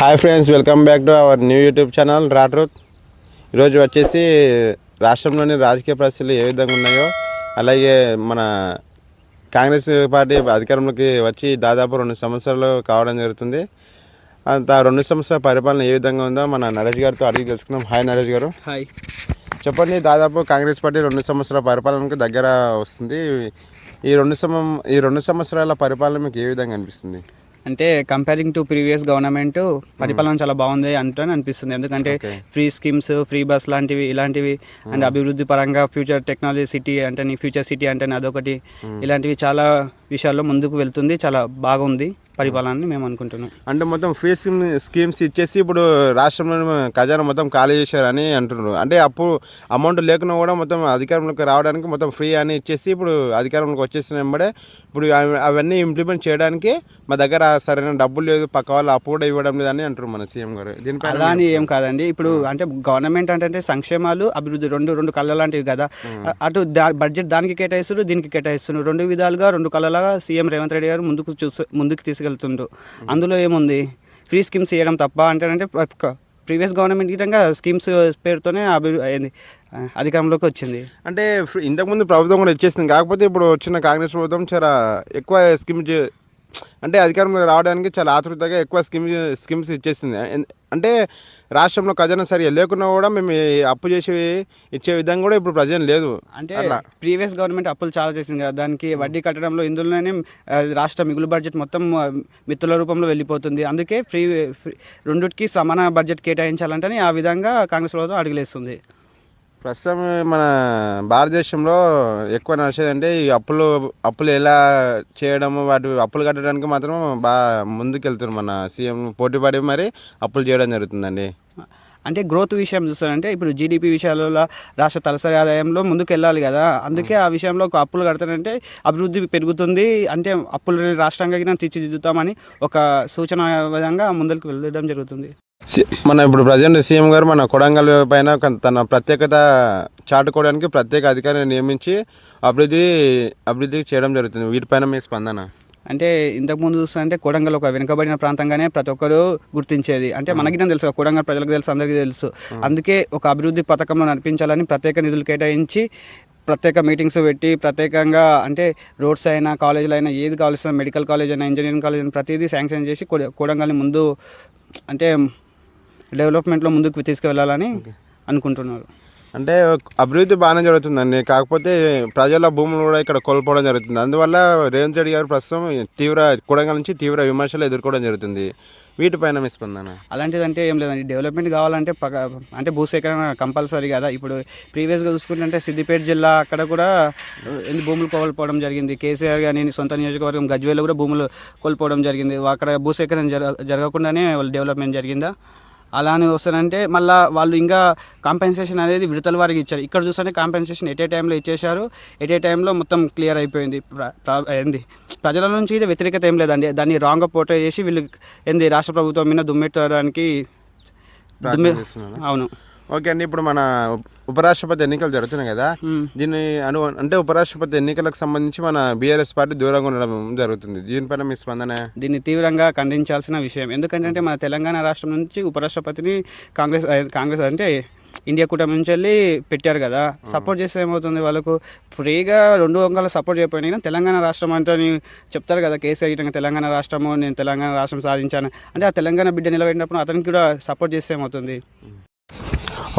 Hi friends welcome back to our new YouTube channel రాట్రూత్ ఈరోజు వచ్చేసి రాష్ట్రంలోని రాజకీయ పరిస్థితులు ఏ విధంగా ఉన్నాయో అలాగే మన కాంగ్రెస్ పార్టీ అధికారంలోకి వచ్చి దాదాపు రెండు సంవత్సరాలు కావడం జరుగుతుంది. అంత రెండు సంవత్సరాల పరిపాలన ఏ విధంగా ఉందో మన నరేష్ గారితో అడిగి తెలుసుకుందాం. హాయ్ నరేష్ గారు. హాయ్ చెప్పండి దాదాపు కాంగ్రెస్ పార్టీ రెండు సంవత్సరాల పరిపాలనకు దగ్గర వస్తుంది. ఈ రెండు సంవ ఈ రెండు సంవత్సరాల పరిపాలన మీకు ఏ విధంగా అనిపిస్తుంది? అంటే కంపేరింగ్ టు ప్రీవియస్ గవర్నమెంట్ పరిపాలన చాలా బాగుంది అంటూ అనిపిస్తుంది. ఎందుకంటే. ఫ్రీ స్కీమ్స్ ఫ్రీ బస్ లాంటివి ఇలాంటివి అండ్ అభివృద్ధి పరంగా ఫ్యూచర్ టెక్నాలజీ సిటీ అంటే నీ ఫ్యూచర్ సిటీ అంటే అదొకటి ఇలాంటివి చాలా విషయాల్లో ముందుకు వెళ్తుంది చాలా బాగుంది. పరిపాలన అని మేము అనుకుంటున్నాం. అంటే మొత్తం ఫ్రీ స్కీమ్ స్కీమ్స్ ఇచ్చేసి ఇప్పుడు రాష్ట్రంలో ఖజానా మొత్తం ఖాళీ చేశారని అంటున్నారు. అంటే అప్పుడు అమౌంట్ లేకున్నా కూడా మొత్తం అధికారంలోకి రావడానికి మొత్తం ఫ్రీ అని ఇచ్చేసి ఇప్పుడు అధికారంలోకి వచ్చేసిన వెంబడే ఇప్పుడు అవి- అవన్నీ ఇంప్లిమెంట్ చేయడానికి మా దగ్గర సరైన డబ్బులు లేదు పక్క వాళ్ళు అప్పు కూడా ఇవ్వడం లేదని అంటారు మన సీఎం గారు. దీనిపైన అలా అని ఏం కాదండి. ఇప్పుడు అంటే గవర్నమెంట్ అంటే సంక్షేమాలు అభివృద్ధి రెండు రెండు కళ్ళ లాంటివి కదా అటు దా బడ్జెట్ దానికి కేటాయిస్తున్నారు దీనికి కేటాయిస్తున్నారు. రెండు విధాలుగా రెండు కళ్ళలాగా సీఎం రేవంత్ రెడ్డి గారు ముందుకు చూసు ముందుకు తీసుకెళ్తుండ్రు అందులో ఏముంది? ఫ్రీ స్కీమ్స్ ఇవ్వడం తప్ప అంటే ప్రీవియస్ గవర్నమెంట్ విధంగా స్కీమ్స్ పేరుతోనే అభివృద్ధి అధికారంలోకి వచ్చింది. అంటే ఇంతకుముందు ప్రభుత్వం కూడా ఇచ్చేసింది. కాకపోతే ఇప్పుడు వచ్చిన కాంగ్రెస్ ప్రభుత్వం చాలా ఎక్కువ స్కీమ్ చే- అంటే అధికారంలో రావడానికి చాలా ఆతృతగా ఎక్కువ స్కీమ్ స్కీమ్స్ ఇచ్చేసింది. అంటే రాష్ట్రంలో ఖజానా సరిగా లేకున్నా కూడా మేము అప్పు చేసి ఇచ్చే విధంగా కూడా ఇప్పుడు ప్రజెంట్ లేదు. అంటే. ప్రీవియస్ గవర్నమెంట్ అప్పులు చాలా చేసింది కదా దానికి వడ్డీ కట్టడంలో ఇందులోనే రాష్ట్ర మిగులు బడ్జెట్ మొత్తం ఆ, మిత్తుల రూపంలో వెళ్ళిపోతుంది. అందుకే ఫ్రీ రెండుకి సమాన బడ్జెట్ కేటాయించాలంటని ఆ విధంగా కాంగ్రెస్ ప్రభుత్వం అడుగులేస్తుంది. ప్రస్తుతం మన భారతదేశంలో ఎక్కువ నడిచేది అంటే ఈ అప్పులు అప్పులు ఎలా చేయడము వాటి అప్పులు కట్టడానికి మాత్రం బాగా ముందుకెళ్తున్నారు మన సీఎం పోటీపడి మరి అప్పులు చేయడం జరుగుతుందండి. అంటే గ్రోత్ విషయం చూస్తారంటే ఇప్పుడు జీడిపి విషయాలలో రాష్ట్ర తలసరి ఆదాయంలో ముందుకు వెళ్ళాలి కదా. అందుకే ఆ విషయంలో అప్పులు కడతానంటే అభివృద్ధి పెరుగుతుంది. అంటే అప్పులు రాష్ట్రంగా తీర్చిదిద్దుతామని ఒక సూచన విధంగా ముందుకు వెళ్ళడం జరుగుతుంది. మన ఇప్పుడు ప్రజెంట్ సీఎం గారు మన కొడంగల్ పైన తన ప్రత్యేకత చాటుకోవడానికి ప్రత్యేక అధికారిని నియమించి అభివృద్ధి అభివృద్ధి చేయడం జరుగుతుంది. వీటిపైన మీ స్పందన? అంటే ఇంతకుముందు చూస్తుంటే కొడంగల్ ఒక వెనుకబడిన ప్రాంతంగానే ప్రతి ఒక్కరు గుర్తించేది. అంటే మనకి తెలుసు కొడంగల్ ప్రజలకు తెలుసు అందరికీ తెలుసు. అందుకే ఒక అభివృద్ధి పథకంలో నడిపించాలని ప్రత్యేక నిధులు కేటాయించి ప్రత్యేక మీటింగ్స్ పెట్టి ప్రత్యేకంగా అంటే రోడ్స్ అయినా కాలేజీలు అయినా ఏది కావాల్సిన మెడికల్ కాలేజ్ అయినా ఇంజనీరింగ్ కాలేజ్ అయినా ప్రతిదీ శాంక్షన్ చేసి కొడ- కొడంగల్ని ముందు అంటే డెవలప్మెంట్లో ముందుకు తీసుకువెళ్ళాలని అనుకుంటున్నారు. అంటే అభివృద్ధి బాగానే జరుగుతుందండి. కాకపోతే ప్రజల భూములు కూడా ఇక్కడ కోల్పోవడం జరుగుతుంది. అందువల్ల రేవంత్ రెడ్డి గారు ప్రస్తుతం తీవ్ర కొడంగల్ నుంచి తీవ్ర విమర్శలు ఎదుర్కోవడం జరుగుతుంది. వీటిపైన మీ స్పందన? అలాంటిదంటే ఏం లేదండి. డెవలప్మెంట్ కావాలంటే అంటే భూసేకరణ కంపల్సరీ కదా. ఇప్పుడు ప్రీవియస్గా చూసుకుంటే సిద్దిపేట జిల్లా అక్కడ కూడా ఎన్ని భూములు కోల్పోవడం జరిగింది. కేసీఆర్ కానీ సొంత నియోజకవర్గం గజ్వేల్లో కూడా భూములు కోల్పోవడం జరిగింది. అక్కడ భూసేకరణ జరగ జరగకుండానే వాళ్ళు డెవలప్మెంట్ జరిగిందా? అలా అని వస్తారంటే మళ్ళీ వాళ్ళు ఇంకా కాంపెన్సేషన్ అనేది విడతల వారికి ఇచ్చారు. ఇక్కడ చూస్తే కాంపెన్సేషన్ ఎట్ ఏ టైంలో ఇచ్చేశారు. ఎట్ ఏ టైంలో మొత్తం క్లియర్ అయిపోయింది. ఏంది? ప్రజల నుంచి ఇది వ్యతిరేకత ఏం లేదండి. దాన్ని రాంగ్గా పోర్ట్రే చేసి వీళ్ళు ఏంది రాష్ట్ర ప్రభుత్వం మీద దుమ్మెట్టడానికి? అవును. ఓకే అండి. ఇప్పుడు మన ఉపరాష్ట్రపతి ఎన్నికలు జరుగుతున్నాయి కదా. దీన్ని అను అంటే ఉపరాష్ట్రపతి ఎన్నికలకు సంబంధించి మన బీఆర్ఎస్ పార్టీ దూరంగా ఉండడం జరుగుతుంది. దీనిపైన మీ స్పందన? దీన్ని తీవ్రంగా ఖండించాల్సిన విషయం. ఎందుకంటే మన తెలంగాణ రాష్ట్రం నుంచి ఉపరాష్ట్రపతిని కాంగ్రెస్ కాంగ్రెస్ అంటే ఇండియా కూటమి నుంచి వెళ్ళి పెట్టారు కదా. సపోర్ట్ చేస్తే ఏమవుతుంది వాళ్ళకు? ఫ్రీగా రెండు వంకల సపోర్ట్ చేయకపోయినా తెలంగాణ రాష్ట్రం అంటే అని చెప్తారు కదా. కేసీఆర్ ఇటంగా తెలంగాణ రాష్ట్రము నేను తెలంగాణ రాష్ట్రం సాధించాను. అంటే ఆ తెలంగాణ బిడ్డ నిలబెట్టినప్పుడు అతనికి కూడా సపోర్ట్ చేస్తే ఏమవుతుంది?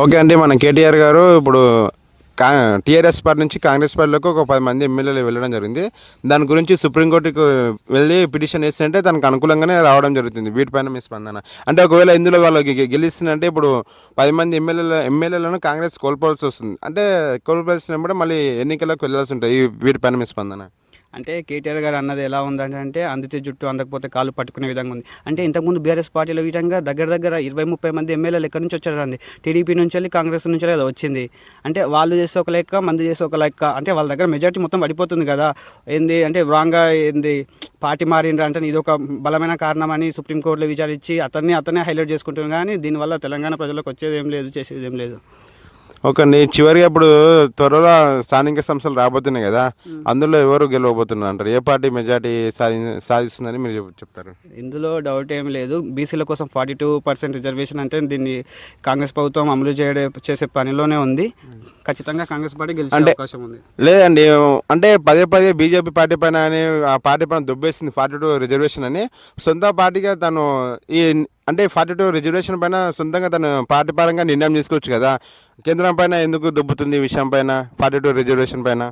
ఓకే అండి మన కేటీఆర్ గారు ఇప్పుడు కా టీఆర్ఎస్ పార్టీ నుంచి కాంగ్రెస్ పార్టీలోకి ఒక పది మంది ఎమ్మెల్యేలు వెళ్ళడం జరిగింది. దాని గురించి సుప్రీంకోర్టుకు వెళ్ళి పిటిషన్ వేస్తుంటే దానికి అనుకూలంగానే రావడం జరుగుతుంది వీటిపైన మీ స్పందన. అంటే ఒకవేళ ఇందులో వాళ్ళు గెలిస్తుందంటే ఇప్పుడు పది మంది ఎమ్మెల్యేల ఎమ్మెల్యేలను కాంగ్రెస్ కోల్పోవాల్సి వస్తుంది. అంటే కోల్పోవాల్సినప్పుడు మళ్ళీ ఎన్నికలకు వెళ్ళాల్సి ఉంటుంది ఈ వీటిపైన మీ స్పందన. అంటే కేటీఆర్ గారు అన్నది ఎలా ఉందంటే అంటే అందితే జుట్టు అందకపోతే కాళ్ళు పట్టుకునే విధంగా ఉంది. అంటే ఇంతకుముందు బీఆర్ఎస్ పార్టీలో విధంగా దగ్గర దగ్గర ఇరవై ముప్పై మంది ఎమ్మెల్యేలు ఎక్కడి నుంచి వచ్చారండి? టీడీపీ నుంచి వెళ్ళి కాంగ్రెస్ నుంచి కదా వచ్చింది. అంటే వాళ్ళు చేసే ఒక లెక్క మంది చేసే ఒక లెక్క అంటే వాళ్ళ దగ్గర మెజార్టీ మొత్తం పడిపోతుంది కదా. ఏంది? అంటే రాంగ్గా ఏంది? పార్టీ మారిండ్రు అంటే ఇది ఒక బలమైన కారణం అని సుప్రీంకోర్టులో విచారించి అతన్ని అతనే హైలైట్ చేసుకుంటున్నాను కానీ దీనివల్ల తెలంగాణ ప్రజలకు వచ్చేది ఏం లేదు చేసేది ఏం లేదు. ఓకే అండి చివరిగా ఇప్పుడు త్వరలో స్థానిక సంస్థలు రాబోతున్నాయి కదా అందులో ఎవరు గెలవబోతున్నారు అంటారు? ఏ పార్టీ మెజార్టీ సాధి సాధిస్తుందని మీరు చెప్- చెప్తారు? ఇందులో డౌట్ ఏం లేదు. బీసీల కోసం ఫార్టీ టూ పర్సెంట్ రిజర్వేషన్ అంటే దీన్ని కాంగ్రెస్ ప్రభుత్వం అమలు చేయడే చేసే పనిలోనే ఉంది. ఖచ్చితంగా కాంగ్రెస్ పార్టీ గెలిచే అవకాశం ఉంది. లేదండి అంటే పదే పదే బీజేపీ పార్టీ పైన అని ఆ పార్టీ పైన దుబ్బేసింది ఫార్టీ టూ రిజర్వేషన్ అని. సొంత పార్టీగా తను ఈ అంటే ఫార్టీ టూ రిజర్వేషన్ పైన సొంతంగా తను పార్టీ పరంగా నిర్ణయం తీసుకోవచ్చు కదా. కేంద్రం పైన ఎందుకు దుబ్బుతుంది ఈ విషయం పైన? ఫార్టీ టూ రిజర్వేషన్ పైన?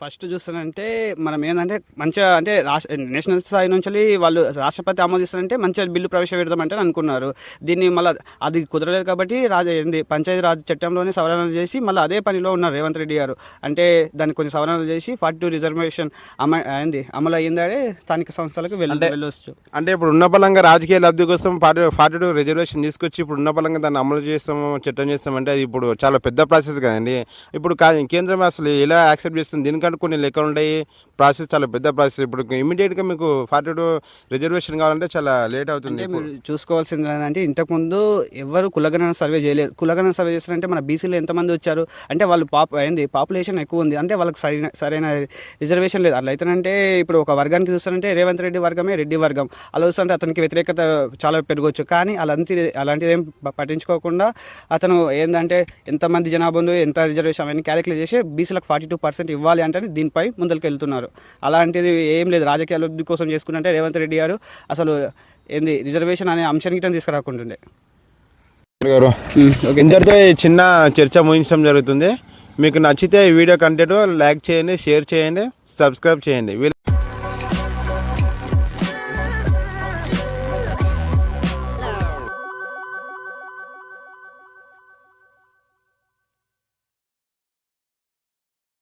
ఫస్ట్ చూస్తానంటే మనం ఏంటంటే మంచిగా అంటే రాష్ట్ర నేషనల్ స్థాయి నుంచి వాళ్ళు రాష్ట్రపతి ఆమోదిస్తారంటే మంచిగా బిల్లు ప్రవేశపెడదామంటే అనుకున్నారు. దీన్ని మళ్ళీ అది కుదరలేదు కాబట్టి రాజ ఏంది పంచాయతీ రాజ్ చట్టంలోనే సవరణలు చేసి మళ్ళీ అదే పనిలో ఉన్నారు రేవంత్ రెడ్డి గారు. అంటే దాన్ని కొన్ని సవరణలు చేసి ఫార్టీ టూ రిజర్వేషన్ అమ అయింది అమలు అయ్యిందే స్థానిక సంస్థలకు వెళ్ళి వెళ్ళొచ్చు. అంటే ఇప్పుడు ఉన్న బలంగా రాజకీయ లబ్ధి కోసం ఫార్టీ ఫార్టీ టూ రిజర్వేషన్ తీసుకొచ్చి ఇప్పుడు ఉన్న బలంగా దాన్ని అమలు చేస్తాము చట్టం చేస్తామంటే అది ఇప్పుడు చాలా పెద్ద ప్రాసెస్ కదండి. ఇప్పుడు కేంద్రం అసలు ఎలా యాక్సెప్ట్ చేస్తుంది? దీనికంటే కొన్ని లెక్కలు ఉంటాయి ప్రాసెస్ చాలా పెద్ద ప్రాసెస్. ఇప్పుడు ఇమీడియట్గా మీకు ఫార్టీ టూ రిజర్వేషన్ కావాలంటే చాలా లేట్ అవుతుంది అంటే చూసుకోవాల్సింది ఏంటంటే ఇంతకుముందు ఎవరు కులగణన సర్వే చేయలేదు. కులగణన సర్వే చేస్తారంటే మన బీసీలో ఎంతమంది వచ్చారు? అంటే వాళ్ళు పాప్ అయింది పాపులేషన్ ఎక్కువ ఉంది. అంటే వాళ్ళకి సరైన సరైన రిజర్వేషన్ లేదు. అట్లా అయితేనంటే ఇప్పుడు ఒక వర్గానికి చూస్తారంటే రేవంత్ రెడ్డి వర్గమే రెడ్డి వర్గం. అలా చూస్తుంటే అతనికి వ్యతిరేకత చాలా పెరగవచ్చు కానీ అలాంటి అలాంటిది ఏం పట్టించుకోకుండా అతను ఏంటంటే ఎంతమంది జనాభా ఉందో ఎంత రిజర్వేషన్ అవన్నీ క్యాలిక్యులేట్ చేసి బీసీలకు ఫార్టీ టూ పర్సెంట్ ఇవ్వాలి అంటే దీనిపై ముందరికి వెళ్తున్నారు అలాంటిది ఏం లేదు. రాజకీయ అభివృద్ధి కోసం చేసుకుంటే రేవంత్ రెడ్డి గారు అసలు ఏంది రిజర్వేషన్ అనే అంశానికి తీసుకురాకుంటుండే. గారు ఇంతటితో చిన్న చర్చ ముగించడం జరుగుతుంది. మీకు నచ్చితే ఈ వీడియో కంటెంట్ లైక్ చేయండి షేర్ చేయండి సబ్స్క్రైబ్ చేయండి.